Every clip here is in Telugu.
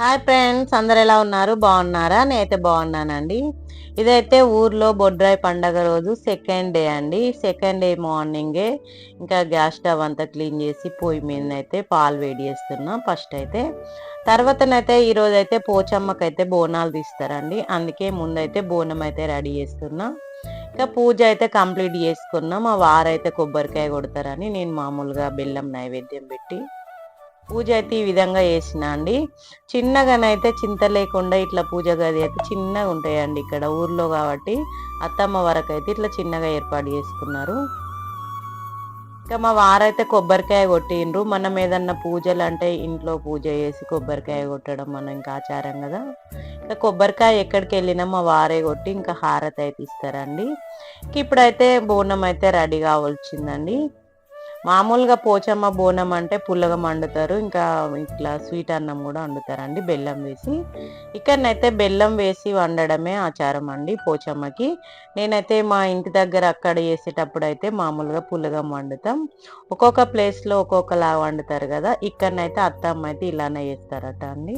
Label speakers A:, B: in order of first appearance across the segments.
A: హాయ్ ఫ్రెండ్స్ అందరు ఎలా ఉన్నారు? బాగున్నారా? నేనైతే బాగున్నానండి. ఇదైతే ఊర్లో బొడ్రాయి పండగ రోజు సెకండ్ డే అండి. సెకండ్ డే మార్నింగే ఇంకా గ్యాస్ స్టవ్ అంతా క్లీన్ చేసి పొయ్యి మీద అయితే పాలు వేడి చేస్తున్నాం ఫస్ట్ అయితే. తర్వాతనైతే ఈరోజైతే పోచమ్మకైతే బోనాలు తీస్తారండి. అందుకే ముందైతే బోనం అయితే రెడీ చేస్తున్నాం. ఇంకా పూజ అయితే కంప్లీట్ చేసుకున్నా. మా వారైతే కొబ్బరికాయ కొడతారని నేను మామూలుగా బెల్లం నైవేద్యం పెట్టి పూజ అయితే ఈ విధంగా చేసిన అండి. చిన్నగానైతే చింత లేకుండా ఇట్లా పూజ గది అయితే చిన్నగా ఉంటాయండి ఇక్కడ ఊర్లో కాబట్టి అత్తమ్మ వరకు అయితే ఇట్లా చిన్నగా ఏర్పాటు చేసుకున్నారు. ఇంకా మా వారైతే కొబ్బరికాయ కొట్టిండ్రు. మనం ఏదన్నా పూజలు అంటే ఇంట్లో పూజ చేసి కొబ్బరికాయ కొట్టడం మనం ఇంకా ఆచారం కదా. ఇంకా కొబ్బరికాయ ఎక్కడికి వెళ్ళినా మా వారే కొట్టి ఇంకా హారతి అయితే ఇస్తారండి. ఇంక ఇప్పుడైతే బోనం అయితే రెడీ కావాల్సిందండి మామూలుగా పోచమ్మ బోనం అంటే పుల్లగా వండుతారు ఇంకా ఇట్లా స్వీట్ అన్నం కూడా వండుతారండి బెల్లం వేసి. ఇక్కడనైతే బెల్లం వేసి వండడమే ఆచారం అండి పోచమ్మకి. నేనైతే మా ఇంటి దగ్గర అక్కడ చేసేటప్పుడు అయితే మామూలుగా పుల్లగం వండుతాం ఒక్కొక్క ప్లేస్లో ఒక్కొక్కలా వండుతారు కదా ఇక్కడనైతే అత్తమ్మ అయితే ఇలానే చేస్తారట అండి.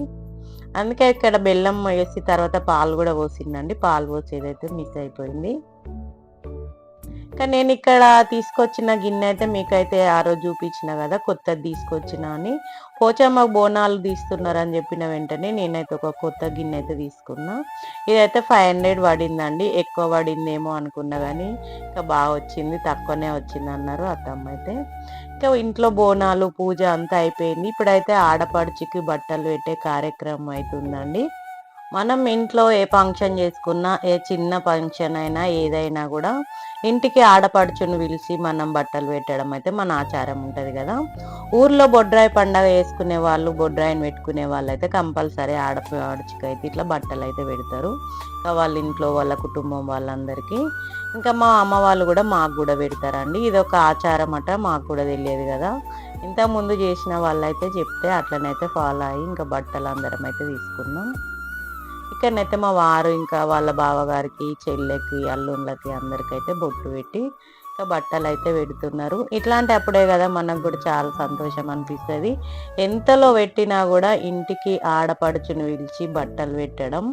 A: అందుకే ఇక్కడ బెల్లం వేసి తర్వాత పాలు కూడా పోసిందండి. పాలు పోసేదైతే మిస్ అయిపోయింది. కానీ నేను ఇక్కడ తీసుకొచ్చిన గిన్నె అయితే మీకైతే ఆ రోజు చూపించిన కదా కొత్తది తీసుకొచ్చిన అని. పోచమ్మ బోనాలు తీస్తున్నారని చెప్పిన వెంటనే నేనైతే ఒక కొత్త గిన్నె అయితే తీసుకున్నా. ఇదైతే ఫైవ్ హండ్రెడ్ పడిందండి ఎక్కువ పడిందేమో అనుకున్నా కానీ ఇంకా బాగా వచ్చింది తక్కువనే వచ్చింది అన్నారు అత్తమ్మ అయితే ఇంకా ఇంట్లో బోనాలు పూజ అంతా అయిపోయింది. ఇప్పుడైతే ఆడపడుచుకి బట్టలు పెట్టే కార్యక్రమం అవుతుందండి మనం ఇంట్లో ఏ ఫంక్షన్ చేసుకున్నా ఏ చిన్న ఫంక్షన్ అయినా ఏదైనా కూడా ఇంటికి ఆడపడుచును పిలిచి మనం బట్టలు పెట్టడం అయితే మన ఆచారం ఉంటుంది కదా. ఊర్లో బొడ్రాయి పండగ వేసుకునే వాళ్ళు బొడ్రాయిని పెట్టుకునే వాళ్ళు అయితే కంపల్సరీ ఆడపడుచుకి అయితే ఇట్లా బట్టలు అయితే పెడతారు. ఇంకా వాళ్ళ ఇంట్లో వాళ్ళ కుటుంబం వాళ్ళందరికీ. ఇంకా మా అమ్మ వాళ్ళు కూడా మాకు కూడా పెడతారండి. ఇది ఒక ఆచారం అట మాకు కూడా తెలియదు కదా. ఇంత ముందు చేసిన వాళ్ళైతే చెప్తే అట్లనైతే ఫాలో అయ్యి ఇంకా బట్టలు అందరం అయితే తీసుకున్నాం ఇక్కడనైతే మా వారు ఇంకా వాళ్ళ బావగారికి చెల్లెకి అల్లుళ్ళకి అందరికైతే బొట్టు పెట్టి ఇంకా బట్టలు అయితే పెడుతున్నారు. ఇట్లాంటి అప్పుడే కదా మనకు కూడా చాలా సంతోషం అనిపిస్తుంది. ఎంతలో పెట్టినా కూడా ఇంటికి ఆడపడుచును పిలిచి బట్టలు పెట్టడం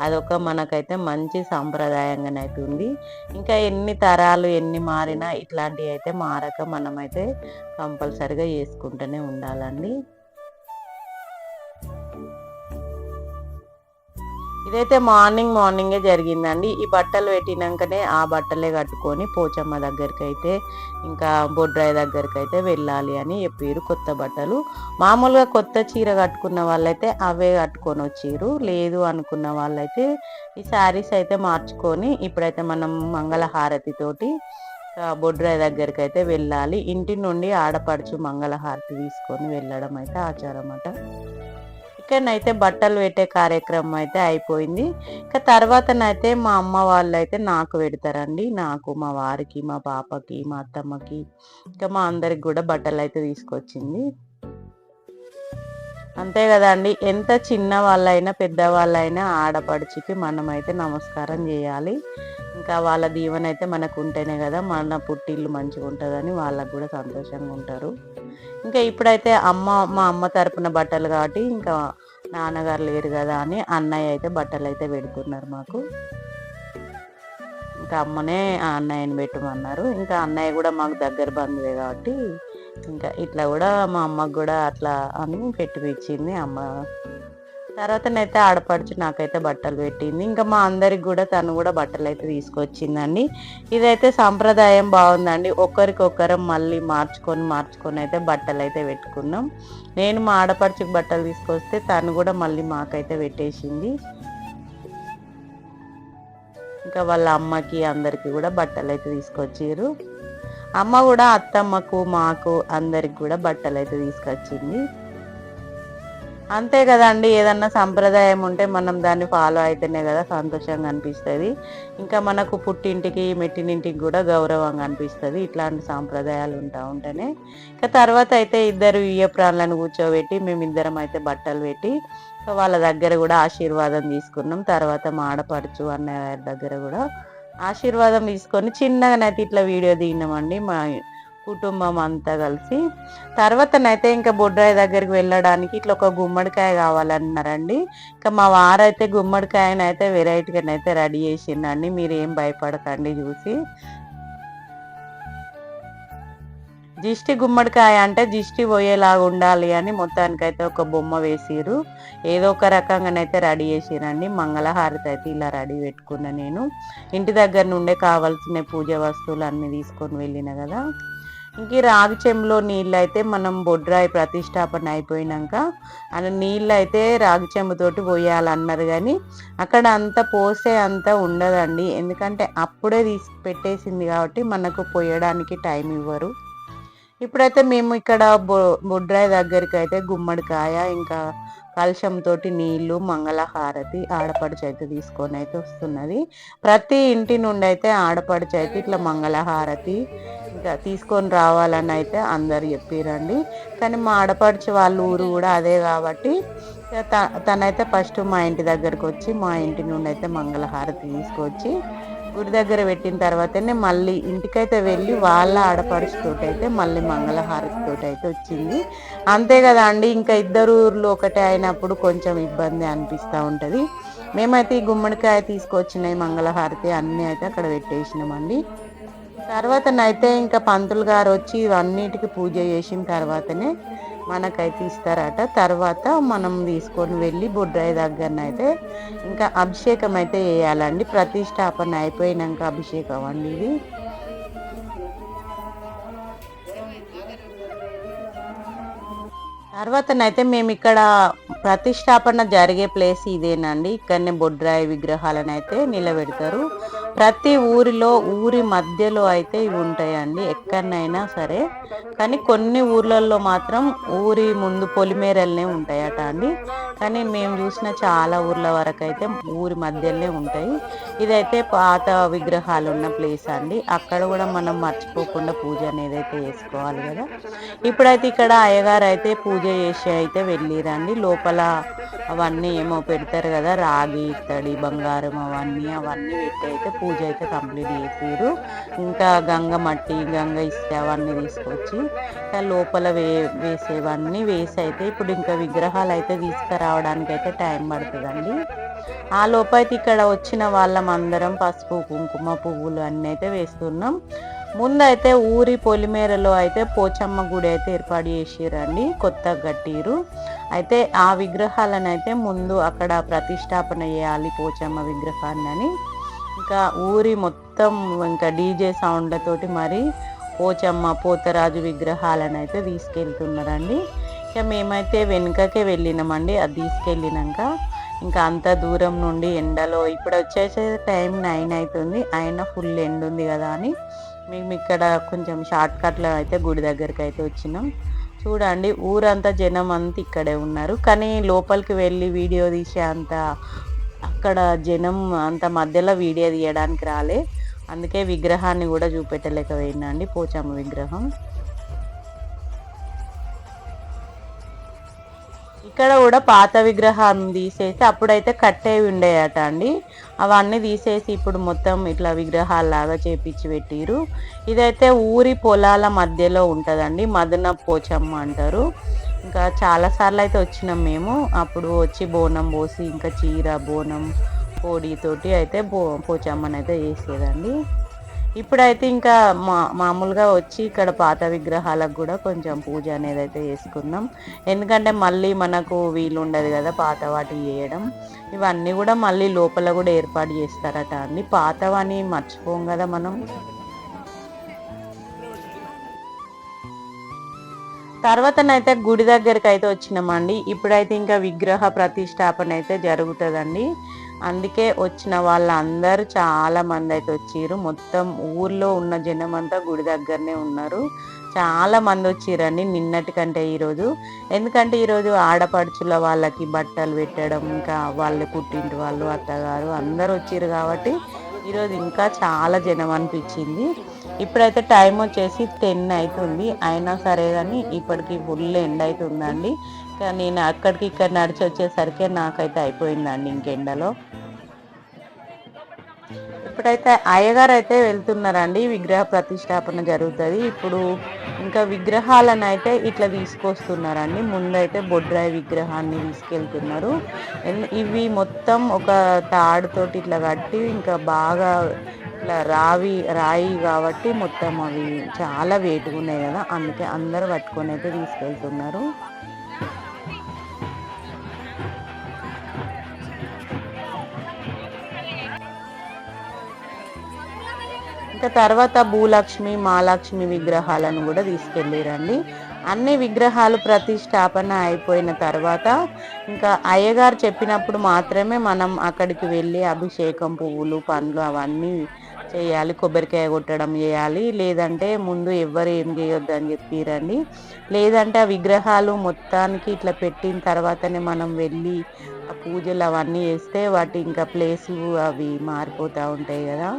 A: అదొక మనకైతే మంచి సాంప్రదాయంగానైతే ఉంది. ఇంకా ఎన్ని తరాలు ఎన్ని మారినా ఇట్లాంటివి అయితే మారక మనమైతే కంపల్సరిగా చేసుకుంటూనే ఉండాలండి. ఇదైతే మార్నింగ్ మార్నింగే జరిగిందండి. ఈ బట్టలు పెట్టినాకనే ఆ బట్టలే కట్టుకొని పోచమ్మ దగ్గరికి అయితే ఇంకా బొడ్రాయి దగ్గరికి అయితే వెళ్ళాలి అని చెప్పారు కొత్త బట్టలు. మామూలుగా కొత్త చీర కట్టుకున్న వాళ్ళైతే అవే కట్టుకొని వచ్చారు లేదు అనుకున్న వాళ్ళైతే ఈ శారీస్ అయితే మార్చుకొని ఇప్పుడైతే మనం మంగళహారతితోటి బొడ్రాయి దగ్గరికి అయితే వెళ్ళాలి. ఇంటి నుండి ఆడపడుచు మంగళహారతి తీసుకొని వెళ్ళడం అయితే ఆచారం అట ఇక్కడనైతే బట్టలు పెట్టే కార్యక్రమం అయితే అయిపోయింది. ఇంకా తర్వాతనైతే మా అమ్మ వాళ్ళు అయితే నాకు పెడతారండి. నాకు మా వారికి మా పాపకి మా అత్తమ్మకి ఇంకా మా అందరికి కూడా బట్టలు అయితే తీసుకొచ్చింది. అంతే కదండి. ఎంత చిన్న వాళ్ళైనా పెద్దవాళ్ళైనా ఆడపడుచుకి మనమైతే నమస్కారం చేయాలి. ఇంకా వాళ్ళ దీవెన అయితే మనకు ఉంటేనే కదా మన పుట్టిల్లు మంచిగా ఉంటుందని వాళ్ళకు కూడా సంతోషంగా ఉంటారు ఇంకా ఇప్పుడైతే అమ్మ మా అమ్మ తరపున బట్టలు కాబట్టి ఇంకా నాన్నగారు లేరు కదా అని అన్నయ్య అయితే బట్టలు అయితే పెడుతున్నారు మాకు. ఇంకా అమ్మనే ఆ అన్నయ్యని పెట్టమన్నారు. ఇంకా అన్నయ్య కూడా మాకు దగ్గర బంధువే కాబట్టి ఇంకా ఇట్లా కూడా మా అమ్మకు కూడా అట్లా అని పెట్టిపించింది అమ్మ. తర్వాతనైతే ఆడపడుచు నాకైతే బట్టలు పెట్టింది. ఇంకా మా అందరికి కూడా తను కూడా బట్టలు అయితే తీసుకొచ్చిందండి. ఇదైతే సాంప్రదాయం బాగుందండి. ఒకరికొకరం మళ్ళీ మార్చుకొని మార్చుకొని అయితే బట్టలు అయితే పెట్టుకున్నాం. నేను మా ఆడపడుచుకు బట్టలు తీసుకొస్తే తను కూడా మళ్ళీ మాకైతే పెట్టేసింది. ఇంకా వాళ్ళ అమ్మకి అందరికి కూడా బట్టలు అయితే తీసుకొచ్చారు. అమ్మ కూడా అత్తమ్మకు మాకు అందరికి కూడా బట్టలు అయితే తీసుకొచ్చింది. అంతే కదండి ఏదన్నా సంప్రదాయం ఉంటే మనం దాన్ని ఫాలో అయితేనే కదా సంతోషంగా అనిపిస్తుంది. ఇంకా మనకు పుట్టింటికి మెట్టినింటికి కూడా గౌరవంగా అనిపిస్తుంది. ఇట్లాంటి సాంప్రదాయాలు ఉంటా ఉంటేనే. ఇంకా తర్వాత అయితే ఇద్దరు ఇయ్య ప్రాణులను కూర్చోబెట్టి మేమిద్దరం అయితే బట్టలు పెట్టి వాళ్ళ దగ్గర కూడా ఆశీర్వాదం తీసుకున్నాం. తర్వాత మా ఆడపడుచు అన్నయ్య దగ్గర కూడా ఆశీర్వాదం తీసుకొని చిన్నగానైతే ఇట్లా వీడియో దిగినామండి మా కుటుంబం అంతా కలిసి. తర్వాతనైతే ఇంకా బొడ్రాయి దగ్గరికి వెళ్ళడానికి ఇట్లా ఒక గుమ్మడికాయ కావాలన్నారండి. ఇంకా మా వారైతే గుమ్మడికాయనైతే వెరైటీగానైతే రెడీ చేసిందండి మీరు ఏం భయపడకండి చూసి. దిష్టి గుమ్మడికాయ అంటే దిష్టి పోయేలాగా ఉండాలి అని మొత్తానికైతే ఒక బొమ్మ వేసిరు ఏదో ఒక రకంగానైతే రెడీ చేసిరండి. మంగళహారతి అయితే ఇలా రెడీ పెట్టుకున్నా నేను. ఇంటి దగ్గర నుండే కావాల్సిన పూజ వస్తువులు అన్నీ తీసుకొని వెళ్ళిన కదా. ఇంక రాగి చెంబులో నీళ్ళు అయితే మనం బొడ్రాయి ప్రతిష్టాపన అయిపోయినాక అని నీళ్ళు అయితే రాగి చెంబుతోటి పోయాలన్నారు కానీ అక్కడ అంత పోసే అంత ఉండదండి. ఎందుకంటే అప్పుడే తీసి పెట్టేసింది కాబట్టి మనకు పోయడానికి టైం ఇవ్వరు. ఇప్పుడైతే మేము ఇక్కడ బొ బొడ్రాయి దగ్గరికి అయితే గుమ్మడికాయ ఇంకా కలశంతో నీళ్ళు మంగళహారతి ఆడపడుచు అయితే తీసుకొని అయితే వస్తున్నది. ప్రతి ఇంటి నుండి అయితే ఆడపడుచు అయితే ఇట్లా మంగళహారతి ఇంకా తీసుకొని రావాలని అయితే అందరు చెప్పిరండి. కానీ మా ఆడపడుచు వాళ్ళ ఊరు కూడా అదే కాబట్టి తనైతే ఫస్ట్ మా ఇంటి దగ్గరకు వచ్చి మా ఇంటి నుండి అయితే మంగళహారతి తీసుకొచ్చి గుడి దగ్గర పెట్టిన తర్వాతనే మళ్ళీ ఇంటికైతే వెళ్ళి వాళ్ళ ఆడపడుచుతోటి అయితే మళ్ళీ మంగళహారతితోటి అయితే వచ్చింది. అంతే కదా అండి ఇంకా ఇద్దరు ఊర్లు ఒకటే అయినప్పుడు కొంచెం ఇబ్బంది అనిపిస్తూ ఉంటుంది. మేమైతే ఈ గుమ్మడికాయ తీసుకొచ్చినాయి మంగళహారతి అన్నీ అయితే అక్కడ పెట్టేసినామండి. తర్వాతనైతే ఇంకా పంతులు గారు వచ్చి ఇవన్నిటికి పూజ చేసిన తర్వాతనే మనకైతే ఇస్తారట. తర్వాత మనం తీసుకొని వెళ్ళి బుడ్రాయి దగ్గరనైతే ఇంకా అభిషేకం అయితే చేయాలండి. ప్రతిష్టాపన అయిపోయినాక అభిషేకం అండి ఇది. తర్వాతనైతే మేము ఇక్కడ ప్రతిష్టాపన జరిగే ప్లేస్ ఇదేనండి. ఇక్కడనే బొడ్రాయి విగ్రహాలను అయితే నిలబెడతారు. ప్రతి ఊరిలో ఊరి మధ్యలో అయితే ఇవి ఉంటాయండి. ఎక్కడనైనా సరే. కానీ కొన్ని ఊర్లలో మాత్రం ఊరి ముందు పొలిమేరలనే ఉంటాయట అండి. కానీ మేము చూసిన చాలా ఊర్ల వరకు అయితే ఊరి మధ్యలోనే ఉంటాయి. ఇదైతే పాత విగ్రహాలు ఉన్న ప్లేస్ అండి. అక్కడ కూడా మనం మర్చిపోకుండా పూజ అనేది అయితే చేసుకోవాలి కదా. ఇప్పుడైతే ఇక్కడ అయ్యగారు అయితే పూజ చేసి అయితే వెళ్ళిరండి. లోపల అవన్నీ ఏమో పెడతారు కదా రాగి ఇత్తడి బంగారం అవన్నీ అవన్నీ పెట్టి అయితే పూజ అయితే కంప్లీట్ చేసారు ఇంకా గంగ మట్టి గంగ ఇస్తే అవన్నీ తీసుకొచ్చి లోపల వే వేసేవన్నీ వేసి అయితే ఇప్పుడు ఇంకా విగ్రహాలు అయితే తీసుకురావడానికి అయితే టైం పడుతుందండి. ఆ లోపైతే ఇక్కడ వచ్చిన వాళ్ళం అందరం పసుపు కుంకుమ పువ్వులు అన్నీ అయితే వేస్తున్నాం. ముందైతే ఊరి పొలిమేరలో అయితే పోచమ్మ గుడి అయితే ఏర్పాటు చేసిరండి కొత్త గట్టిరు. అయితే ఆ విగ్రహాలను అయితే ముందు అక్కడ ప్రతిష్టాపన చేయాలి పోచమ్మ విగ్రహాన్ని అని. ఇంకా ఊరి మొత్తం ఇంకా డీజే సౌండ్లతోటి మరి పోచమ్మ పోతరాజు విగ్రహాలను అయితే తీసుకెళ్తున్నారండి. ఇక మేమైతే వెనుకకే వెళ్ళినామండి అది తీసుకెళ్ళినాక. ఇంకా అంత దూరం నుండి ఎండలో ఇప్పుడు వచ్చేసే టైం నైన్ అవుతుంది అయినా ఫుల్ ఎండ్ ఉంది కదా అని. మేము ఇక్కడ కొంచెం షార్ట్ కట్లో అయితే గుడి దగ్గరికి అయితే వచ్చినాం. చూడండి ఊరంతా జనం అంతా ఇక్కడే ఉన్నారు. కానీ లోపలికి వెళ్ళి వీడియో తీసే అంత అక్కడ జనం అంత మధ్యలో వీడియో తీయడానికి రాలే. అందుకే విగ్రహాన్ని కూడా చూపెట్టలేకపోయినా అండి పోచమ్మ విగ్రహం. ఇక్కడ కూడా పాత విగ్రహం తీసేసి అప్పుడైతే కట్టేవి ఉండేయట అండి. అవన్నీ తీసేసి ఇప్పుడు మొత్తం ఇట్లా విగ్రహాలలాగా చేపించి పెట్టిరు ఇదైతే ఊరి పొలాల మధ్యలో ఉంటుందండి మదన పోచమ్మ అంటారు. ఇంకా చాలాసార్లు అయితే వచ్చినాం మేము. అప్పుడు వచ్చి బోనం పోసి ఇంకా చీర బోనం కోడితోటి అయితే బో పోచమ్మని అయితే చేసేదండి. ఇప్పుడైతే ఇంకా మా మామూలుగా వచ్చి ఇక్కడ పాత విగ్రహాలకు కూడా కొంచెం పూజ అనేది అయితే చేసుకుందాం ఎందుకంటే మళ్ళీ మనకు వీలు ఉండదు కదా పాత వాటి చేయడం. ఇవన్నీ కూడా మళ్ళీ లోపల కూడా ఏర్పాటు చేస్తారట అండి. పాతవని మర్చిపోం కదా మనం. తర్వాతనైతే గుడి దగ్గరికి అయితే వచ్చినామండి. ఇప్పుడైతే ఇంకా విగ్రహ ప్రతిష్టాపన అయితే జరుగుతుందండి. అందుకే వచ్చిన వాళ్ళందరూ చాలా మంది అయితే వచ్చిర్రు. మొత్తం ఊర్లో ఉన్న జనం అంతా గుడి దగ్గరనే ఉన్నారు. చాలా మంది వచ్చిరండి నిన్నటి కంటే ఈరోజు. ఎందుకంటే ఈరోజు ఆడపడుచుల వాళ్ళకి బట్టలు పెట్టడం ఇంకా వాళ్ళ పుట్టింటి వాళ్ళు అత్తగారు అందరు వచ్చిర్రు కాబట్టి ఈరోజు ఇంకా చాలా జనం అనిపించింది. ఇప్పుడైతే టైం వచ్చేసి టెన్ అవుతుంది అయినా సరే కానీ ఇప్పటికి ఫుల్ ఎండ్ అవుతుందండి నేను అక్కడికి ఇక్కడ నడిచి వచ్చేసరికి నాకైతే అయిపోయిందండి ఇంకెండలో. ఇప్పుడైతే అయ్యగారు అయితే వెళ్తున్నారండి విగ్రహ ప్రతిష్టాపన జరుగుతుంది. ఇప్పుడు ఇంకా విగ్రహాలను అయితే ఇట్లా తీసుకొస్తున్నారండి. ముందైతే బొడ్రాయి విగ్రహాన్ని తీసుకెళ్తున్నారు. ఇవి మొత్తం ఒక తాడుతోటి ఇట్లా కట్టి ఇంకా బాగా ఇట్లా రావి రాయి కాబట్టి మొత్తం అవి చాలా వేటుగా ఉన్నాయి కదా అందుకే అందరు పట్టుకొని అయితే తీసుకెళ్తున్నారు. ఇంకా తర్వాత భూలక్ష్మి మహాలక్ష్మి విగ్రహాలను కూడా తీసుకెళ్ళిరండి. అన్ని విగ్రహాలు ప్రతిష్టాపన అయిపోయిన తర్వాత ఇంకా అయ్యగారు చెప్పినప్పుడు మాత్రమే మనం అక్కడికి వెళ్ళి అభిషేకం పువ్వులు పండ్లు అవన్నీ చేయాలి. కొబ్బరికాయ కొట్టడం చేయాలి. లేదంటే ముందు ఎవ్వరు ఏం చేయొద్దు అని చెప్పిరండి. లేదంటే ఆ విగ్రహాలు మొత్తానికి ఇట్లా పెట్టిన తర్వాతనే మనం వెళ్ళి ఆ పూజలు అవన్నీ చేస్తే వాటి ఇంకా ప్లేసులు అవి మారిపోతూ ఉంటాయి కదా.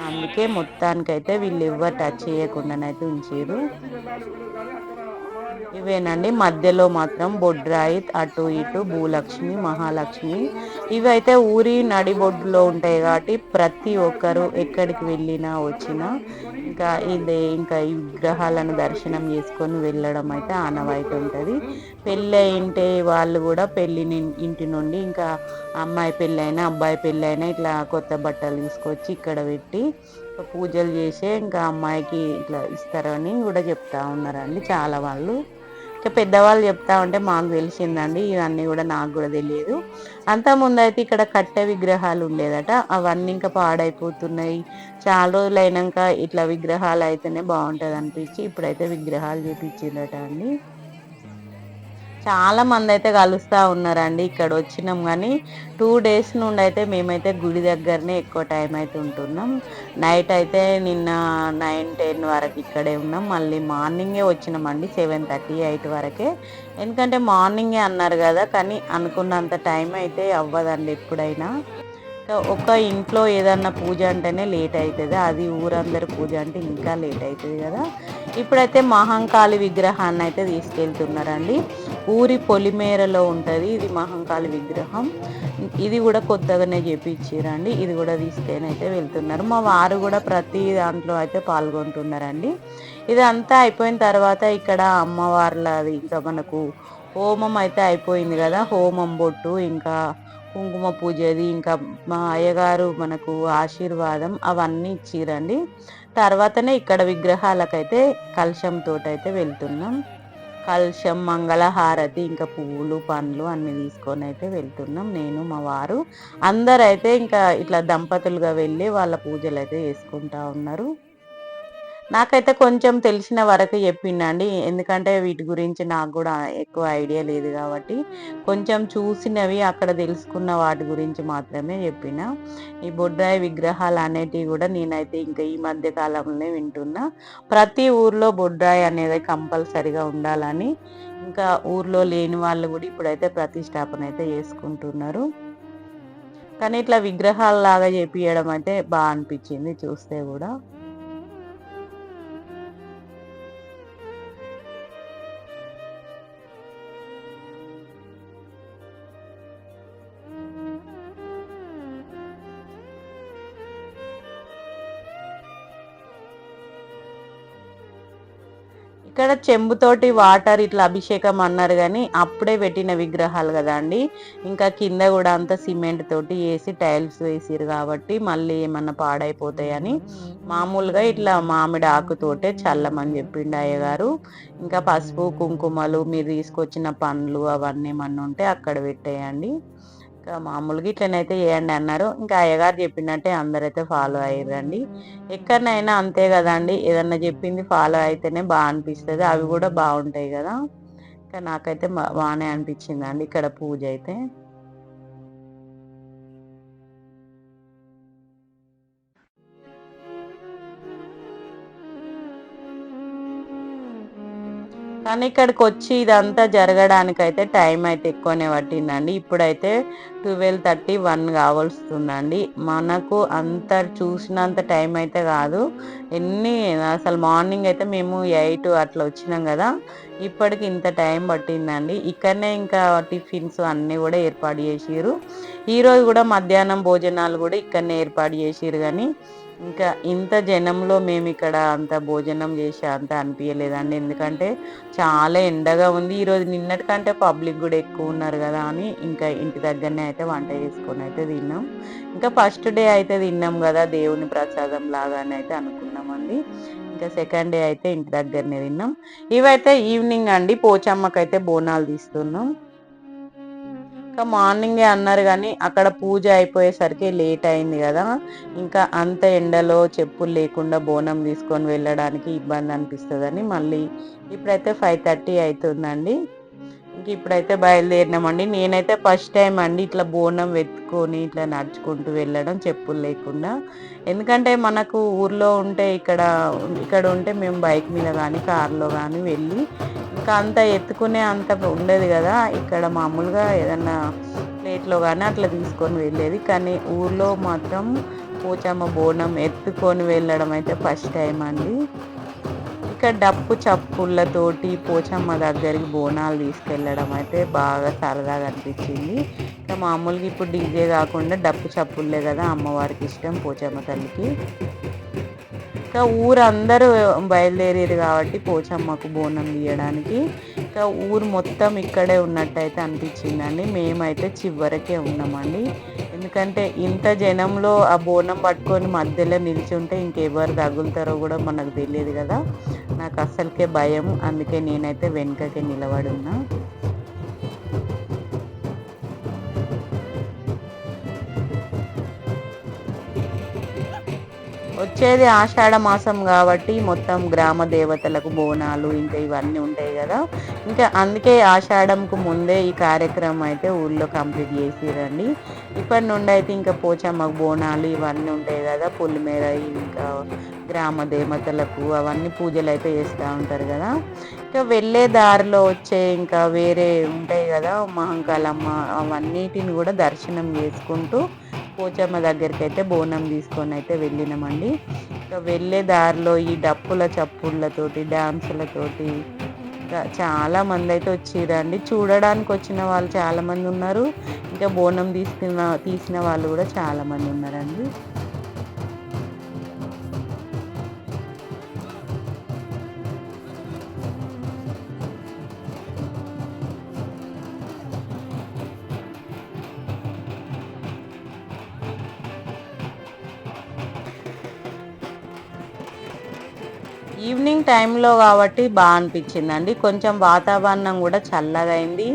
A: అందుకే మొత్తానికైతే వీళ్ళు ఎవ్వరు టచ్ చేయకుండానైతే ఉంచారు ఇవేనండి. మధ్యలో మాత్రం బొడ్రాయి అటు ఇటు భూలక్ష్మి మహాలక్ష్మి. ఇవైతే ఊరి నడిబొడ్డులో ఉంటాయి కాబట్టి ప్రతి ఒక్కరు ఎక్కడికి వెళ్ళినా వచ్చినా ఇంకా ఇదే ఇంకా ఈ విగ్రహాలను దర్శనం చేసుకొని వెళ్ళడం అయితే ఆనవాయితీ ఉంటుంది. పెళ్ళి అయింటే వాళ్ళు కూడా పెళ్ళిని ఇంటి నుండి ఇంకా అమ్మాయి పెళ్ళైనా అబ్బాయి పెళ్ళైనా ఇట్లా కొత్త బట్టలు తీసుకొచ్చి ఇక్కడ పెట్టి పూజలు చేసే ఇంకా అమ్మాయికి ఇట్లా ఇస్తారని కూడా చెప్తా ఉన్నారండి చాలా వాళ్ళు. ఇంకా పెద్దవాళ్ళు చెప్తా ఉంటే మాకు తెలిసిందండి ఇవన్నీ కూడా నాకు కూడా తెలియదు. అంత ముందైతే ఇక్కడ కట్టె విగ్రహాలు ఉండేదట అవన్నీ ఇంకా పాడైపోతున్నాయి. చాలా రోజులు అయినాక ఇట్లా విగ్రహాలు అయితేనే బాగుంటుంది అనిపించి ఇప్పుడైతే విగ్రహాలు చూపించిందట అండి. చాలా మంది అయితే కలుస్తూ ఉన్నారండి. ఇక్కడ వచ్చినాం కానీ టూ డేస్ నుండి అయితే మేమైతే గుడి దగ్గరనే ఎక్కువ టైం అయితే ఉంటున్నాం. నైట్ అయితే నిన్న నైన్ టెన్ వరకు ఇక్కడే ఉన్నాం. మళ్ళీ మార్నింగే వచ్చినామండి సెవెన్ థర్టీ ఎయిట్ వరకే. ఎందుకంటే మార్నింగే అన్నారు కదా కానీ అనుకున్నంత టైం అయితే అవ్వదండి ఎప్పుడైనా. ఒక ఇంట్లో ఏదన్నా పూజ అంటేనే లేట్ అవుతుంది. అది ఊరందరి పూజ అంటే ఇంకా లేట్ అవుతుంది కదా. ఇప్పుడైతే మహంకాళి విగ్రహాన్ని అయితే తీసుకెళ్తున్నారండి. ఊరి పొలిమేరలో ఉంటుంది ఇది మహంకాళి విగ్రహం. ఇది కూడా కొత్తగానే చేపించారండి. ఇది కూడా తీసుకొని అయితే వెళ్తున్నారు. మా వారు కూడా ప్రతి దాంట్లో అయితే పాల్గొంటున్నారండి. ఇదంతా అయిపోయిన తర్వాత ఇక్కడ అమ్మవార్లది ఇంకా మనకు హోమం అయితే అయిపోయింది కదా. హోమం బొట్టు ఇంకా కుంకుమ పూజది ఇంకా మా అయ్యగారు మనకు ఆశీర్వాదం అవన్నీ ఇచ్చిరండి. తర్వాతనే ఇక్కడ విగ్రహాలకైతే కలశంతో అయితే వెళ్తున్నాం. కలశం మంగళహారతి ఇంకా పువ్వులు పండ్లు అన్నీ తీసుకొని అయితే వెళ్తున్నాం. నేను మా వారు. అందరైతే ఇంకా ఇట్లా దంపతులుగా వెళ్ళి వాళ్ళ పూజలు అయితే చేసుకుంటా ఉన్నారు. నాకైతే కొంచెం తెలిసిన వరకు చెప్పిండండి. ఎందుకంటే వీటి గురించి నాకు కూడా ఎక్కువ ఐడియా లేదు కాబట్టి కొంచెం చూసినవి అక్కడ తెలుసుకున్న వాటి గురించి మాత్రమే చెప్పిన. ఈ బొడ్రాయి విగ్రహాలు అనేటివి కూడా నేనైతే ఇంకా ఈ మధ్య కాలంలోనే వింటున్నా. ప్రతి ఊర్లో బొడ్రాయి అనేది కంపల్సరిగా ఉండాలని ఇంకా ఊర్లో లేని వాళ్ళు కూడా ఇప్పుడైతే ప్రతిష్టాపన అయితే చేసుకుంటున్నారు. కానీ ఇట్లా విగ్రహాల లాగా చేపియడం అయితే బాగా అనిపించింది చూస్తే కూడా. ఇక్కడ చెంబుతోటి వాటర్ ఇట్లా అభిషేకం అన్నారు కానీ అప్పుడే పెట్టిన విగ్రహాలు కదా అండి. ఇంకా కింద కూడా అంతా సిమెంట్ తోటి వేసి టైల్స్ వేసిరు కాబట్టి మళ్ళీ ఏమన్నా పాడైపోతాయని మామూలుగా ఇట్లా మామిడి ఆకుతోటే చల్లమని చెప్పిండు అయ్యగారు. ఇంకా పసుపు కుంకుమలు మీరు తీసుకొచ్చిన పండ్లు అవన్నీ ఏమన్నా ఉంటే అక్కడ పెట్టేయండి. ఇంకా మామూలుగా ఇట్లనైతే చేయండి అన్నారు. ఇంకా అయ్యగారు చెప్పినట్టే అందరైతే ఫాలో అయ్యారండి ఎక్కడనైనా అంతే కదండి. ఏదన్నా చెప్పింది ఫాలో అయితేనే బాగా అనిపిస్తుంది. అవి కూడా బాగుంటాయి కదా. ఇంకా నాకైతే బాగానే అనిపించిందండి ఇక్కడ పూజ అయితే. కానీ ఇక్కడికి వచ్చి ఇదంతా జరగడానికైతే టైం అయితే ఎక్కువనే పట్టిందండి. ఇప్పుడైతే ట్వెల్వ్ థర్టీ వన్ కావస్తుందండి మనకు అంత చూసినంత టైం అయితే కాదు. ఎన్ని అసలు మార్నింగ్ అయితే మేము ఎయిట్ అట్లా వచ్చినాం కదా. ఇప్పటికి ఇంత టైం పట్టిందండి. ఇక్కడనే ఇంకా టిఫిన్స్ అన్నీ కూడా ఏర్పాటు చేసిరు ఈరోజు కూడా మధ్యాహ్నం భోజనాలు కూడా ఇక్కడనే ఏర్పాటు చేసిరు కానీ ఇంకా ఇంత జనంలో మేము ఇక్కడ అంత భోజనం చేసే అంత అనిపించలేదండి ఎందుకంటే చాలా ఎండగా ఉంది. ఈరోజు నిన్నటికంటే పబ్లిక్ కూడా ఎక్కువ ఉన్నారు కదా అని ఇంకా ఇంటి దగ్గరనే అయితే వంట చేసుకొని అయితే తిన్నాం. ఇంకా ఫస్ట్ డే అయితే తిన్నాం కదా దేవుని ప్రసాదం లాగానే అయితే అనుకున్నామండి. ఇంకా సెకండ్ డే అయితే ఇంటి దగ్గరనే తిన్నాం. ఇవైతే ఈవినింగ్ అండి. పోచమ్మకైతే బోనాలు తీస్తున్నాం. ఇంకా మార్నింగే అన్నారు కానీ అక్కడ పూజ అయిపోయేసరికి లేట్ అయింది కదా. ఇంకా అంత ఎండలో చెప్పులు లేకుండా బోనం తీసుకొని వెళ్ళడానికి ఇబ్బంది అనిపిస్తుందని మళ్ళీ ఇప్పుడైతే ఫైవ్ థర్టీ అవుతుందండి. ఇంక ఇప్పుడైతే బయలుదేరినామండి. నేనైతే ఫస్ట్ టైం అండి ఇట్లా బోనం వెతుకొని ఇట్లా నడుచుకుంటూ వెళ్ళడం చెప్పులు లేకుండా. ఎందుకంటే మనకు ఊర్లో ఉంటే ఇక్కడ ఇక్కడ ఉంటే మేము బైక్ మీద కానీ కార్లో కానీ వెళ్ళి ఇంకా అంత ఎత్తుకునే అంత ఉండదు కదా. ఇక్కడ మామూలుగా ఏదన్నా ప్లేట్లో కానీ అట్లా తీసుకొని వెళ్ళేది. కానీ ఊర్లో మాత్రం పోచమ్మ బోనం ఎత్తుకొని వెళ్ళడం అయితే ఫస్ట్ టైం అండి. ఇంకా డప్పు చప్పుళ్ళతోటి పోచమ్మ దగ్గరికి బోనాలు తీసుకెళ్ళడం అయితే బాగా సరదాగా అనిపించింది ఇంకా మామూలుగా ఇప్పుడు డీజే కాకుండా డప్పు చప్పుళ్ళే కదా అమ్మవారికి ఇష్టం పోచమ్మ తల్లికి. ఇంకా ఊరందరూ బయలుదేరారు కాబట్టి పోచమ్మకు బోనం తీయడానికి. ఇంకా ఊరు మొత్తం ఇక్కడే ఉన్నట్టయితే అనిపించిందండి. మేమైతే చివరకే ఉన్నామండి. ఎందుకంటే ఇంత జనంలో ఆ బోనం పట్టుకొని మధ్యలో నిల్చుంటే ఇంకెవరు తగులుతారో కూడా మనకు తెలియదు కదా. నాకు అస్సలకే భయం. అందుకే నేనైతే వెనుకకే నిలబడి వచ్చేది ఆషాఢ మాసం కాబట్టి మొత్తం గ్రామ దేవతలకు బోనాలు ఇంకా ఇవన్నీ ఉంటాయి కదా. ఇంకా అందుకే ఆషాఢంకు ముందే ఈ కార్యక్రమం అయితే ఊళ్ళో కంప్లీట్ చేసిరండి. ఇప్పటి నుండి అయితే ఇంకా పోచమ్మకు బోనాలు ఇవన్నీ ఉంటాయి కదా పులిమేర ఇంకా గ్రామ దేవతలకు అవన్నీ పూజలు అయితే చేస్తూ ఉంటారు కదా. ఇంకా వెళ్ళే దారిలో వచ్చే ఇంకా వేరే ఉంటాయి కదా మహంకాలమ్మ అవన్నిటిని కూడా దర్శనం చేసుకుంటూ పోచమ్మ దగ్గరికి అయితే బోనం తీసుకొని అయితే వెళ్ళినామండి. ఇంకా వెళ్ళే దారిలో ఈ డప్పుల చప్పుళ్ళతోటి డ్యాన్సులతోటి ఇంకా చాలా మంది అయితే వచ్చిరండి చూడడానికి వచ్చిన వాళ్ళు చాలామంది ఉన్నారు. ఇంకా బోనం తీసుకున్న తీసిన వాళ్ళు కూడా చాలామంది ఉన్నారండి. ఈవినింగ్ టైంలో కాబట్టి బాగా అనిపించిందండి. కొంచెం వాతావరణం కూడా చల్లగా అయింది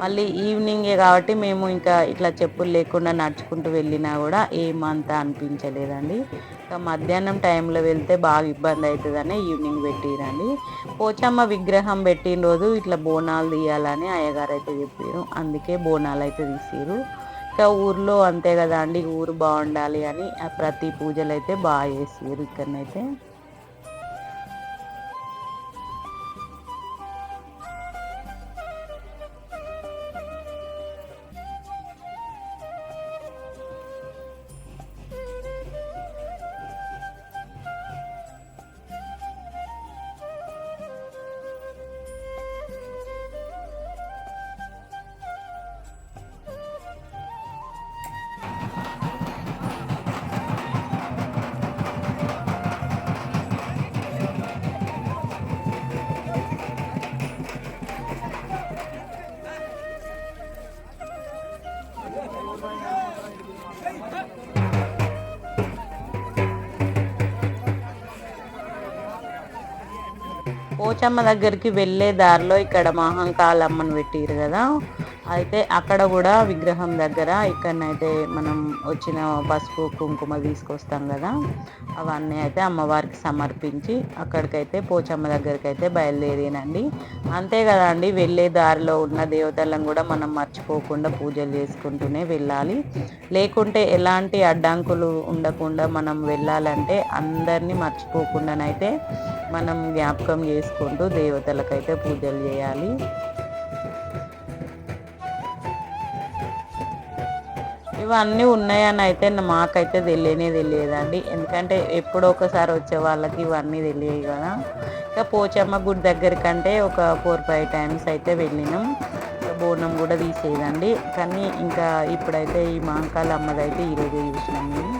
A: మళ్ళీ ఈవినింగే కాబట్టి మేము ఇంకా ఇట్లా చెప్పులు లేకుండా నడుచుకుంటూ వెళ్ళినా కూడా ఏమంతా అనిపించలేదండి. ఇంకా మధ్యాహ్నం టైంలో వెళ్తే బాగా ఇబ్బంది అవుతుందని ఈవినింగ్ పెట్టిరండి. పోచమ్మ విగ్రహం పెట్టిన రోజు ఇట్లా బోనాలు తీయాలని అయ్యగారు అయితే చెప్పారు. అందుకే బోనాలు అయితే తీసిరు. ఇంకా ఊర్లో అంతే కదా అండి ఊరు బాగుండాలి అని ప్రతి పూజలు అయితే బాగా చేసారు ఇక్కడనైతే. పోచమ్మ దగ్గరికి వెళ్ళే దారిలో ఇక్కడ మహంకాళమ్మను పెట్టిరు కదా. అయితే అక్కడ కూడా విగ్రహం దగ్గర ఇక్కడనైతే మనం వచ్చిన పసుపు కుంకుమ తీసుకొస్తాం కదా అవన్నీ అయితే అమ్మవారికి సమర్పించి అక్కడికైతే పోచమ్మ దగ్గరికి అయితే బయలుదేరినండి. అంతే కదండి వెళ్ళే దారిలో ఉన్న దేవతలను కూడా మనం మర్చిపోకుండా పూజలు చేసుకుంటూనే వెళ్ళాలి. లేకుంటే ఎలాంటి అడ్డంకులు ఉండకుండా మనం వెళ్ళాలంటే అందరినీ మర్చిపోకుండానైతే మనం జ్ఞాపకం చేసుకుంటూ దేవతలకైతే పూజలు చేయాలి. ఇవన్నీ ఉన్నాయని అయితే మాకైతే తెలియనే తెలియదండి. ఎందుకంటే ఎప్పుడో ఒకసారి వచ్చే వాళ్ళకి ఇవన్నీ తెలియదు కదా. ఇంకా పోచమ్మ గుడి దగ్గరికంటే ఒక ఫోర్ ఫైవ్ టైమ్స్ అయితే వెళ్ళినాం. బోనం కూడా తీసేదండి. కానీ ఇంకా ఇప్పుడైతే ఈ మాంకాల అమ్మదైతే ఈరోజే చూసినాం మేము.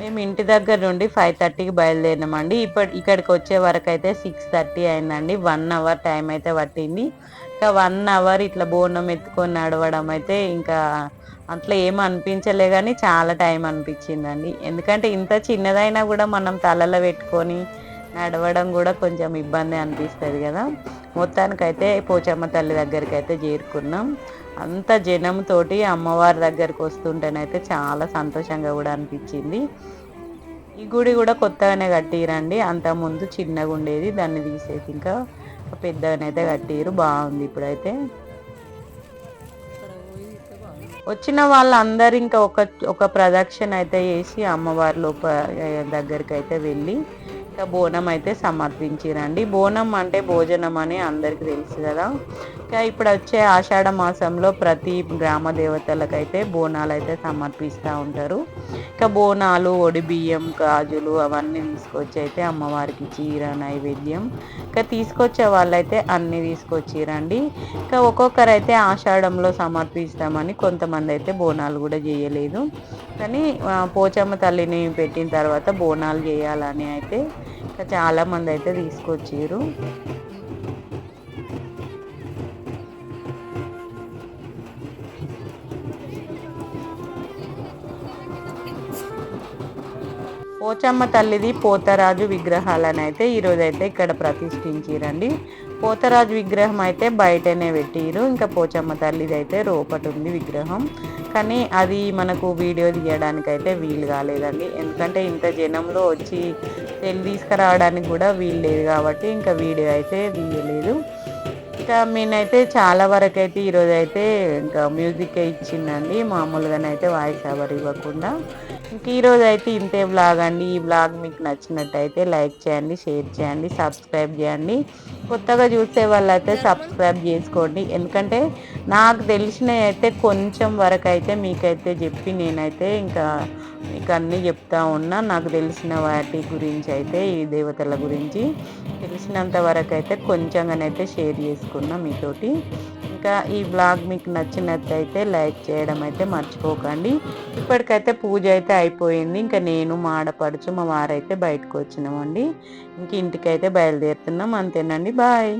A: మేము ఇంటి దగ్గర నుండి ఫైవ్ థర్టీకి బయలుదేరినామండి. ఇప్పటి ఇక్కడికి వచ్చే వరకు అయితే సిక్స్ థర్టీ అయిందండి. వన్ అవర్ టైం అయితే పట్టింది. ఇంకా వన్ అవర్ ఇట్లా బోనం ఎత్తుకొని నడవడం అయితే ఇంకా అట్లా ఏం అనిపించలే కానీ చాలా టైం అనిపించిందండి. ఎందుకంటే ఇంత చిన్నదైనా కూడా మనం తలలో పెట్టుకొని నడవడం కూడా కొంచెం ఇబ్బంది అనిపిస్తుంది కదా. మొత్తానికైతే పోచమ్మ తల్లి దగ్గరికి అయితే చేరుకున్నాం. అంత జనంతోటి అమ్మవారి దగ్గరికి వస్తుంటేనైతే చాలా సంతోషంగా కూడా అనిపించింది. ఈ గుడి కూడా కొత్తగానే కట్టిరండి. అంత ముందు చిన్నగా ఉండేది. దాన్ని తీసేసి ఇంకా పెద్దగానైతే కట్టిరు. బాగుంది ఇప్పుడైతే. వచ్చిన వాళ్ళందరూ ఇంకా ఒక ఒక ప్రదక్షిణ అయితే చేసి అమ్మవారి లోప దగ్గరికి అయితే వెళ్ళి ఇంకా బోనం అయితే సమర్పించిరండి. బోనం అంటే భోజనం అని అందరికి తెలుసు కదా. ఇంకా ఇప్పుడు వచ్చే ఆషాఢ మాసంలో ప్రతి గ్రామ దేవతలకైతే బోనాలు అయితే సమర్పిస్తూ ఉంటారు. ఇంకా బోనాలు ఒడి బియ్యం గాజులు అవన్నీ తీసుకొచ్చి అయితే అమ్మవారికి చీర నైవేద్యం ఇంకా తీసుకొచ్చే వాళ్ళైతే అన్నీ తీసుకొచ్చిరండి. ఇంకా ఒక్కొక్కరు అయితే ఆషాఢంలో సమర్పిస్తామని కొంతమంది అయితే బోనాలు కూడా చేయలేదు. కానీ పోచమ్మ తల్లిని పెట్టిన తర్వాత బోనాలు చేయాలని అయితే ఇంకా చాలామంది అయితే తీసుకొచ్చారు పోచమ్మ తల్లిది పోతరాజు విగ్రహాలను అయితే ఈరోజు అయితే ఇక్కడ ప్రతిష్ఠించిరండి. పోతరాజు విగ్రహం అయితే బయటనే పెట్టిరు. ఇంకా పోచమ్మ తల్లిది అయితే రోపటి ఉంది విగ్రహం. కానీ అది మనకు వీడియో తీయడానికి అయితే వీలు కాలేదండి. ఎందుకంటే ఇంత జనంలో వచ్చి తెలి తీసుకురావడానికి కూడా వీలు లేదు కాబట్టి ఇంకా వీడియో అయితే తీయలేదు. ఇంకా నేనైతే చాలా వరకు అయితే ఈరోజు అయితే ఇంకా మ్యూజిక్ ఇచ్చిందండి. మామూలుగానైతే వాయిస్ ఎవరు ఇవ్వకుండా. ఇంక ఈరోజు అయితే ఇంతే బ్లాగ్ అండి. ఈ బ్లాగ్ మీకు నచ్చినట్టయితే లైక్ చేయండి షేర్ చేయండి సబ్స్క్రైబ్ చేయండి. కొత్తగా చూసే వాళ్ళైతే సబ్స్క్రైబ్ చేసుకోండి. ఎందుకంటే నాకు తెలిసిన అయితే కొంచెం వరకు అయితే మీకైతే చెప్పి నేనైతే ఇంకా మీకు అన్నీ చెప్తా ఉన్నా. నాకు తెలిసిన వాటి గురించి అయితే ఈ దేవతల గురించి తెలిసినంత వరకు అయితే కొంచెంగానైతే షేర్ చేసుకున్నా మీతోటి. ఇంకా ఈ బ్లాగ్ మీకు నచ్చినట్లయితే లైక్ చేయడం అయితే మర్చిపోకండి. ఇప్పటికైతే పూజ అయితే అయిపోయింది. ఇంకా నేను మాడపడుచు మా వారైతే బయటకు వచ్చినామండి. ఇంక ఇంటికైతే బయలుదేరుతున్నాం. అంతేనండి. బాయ్.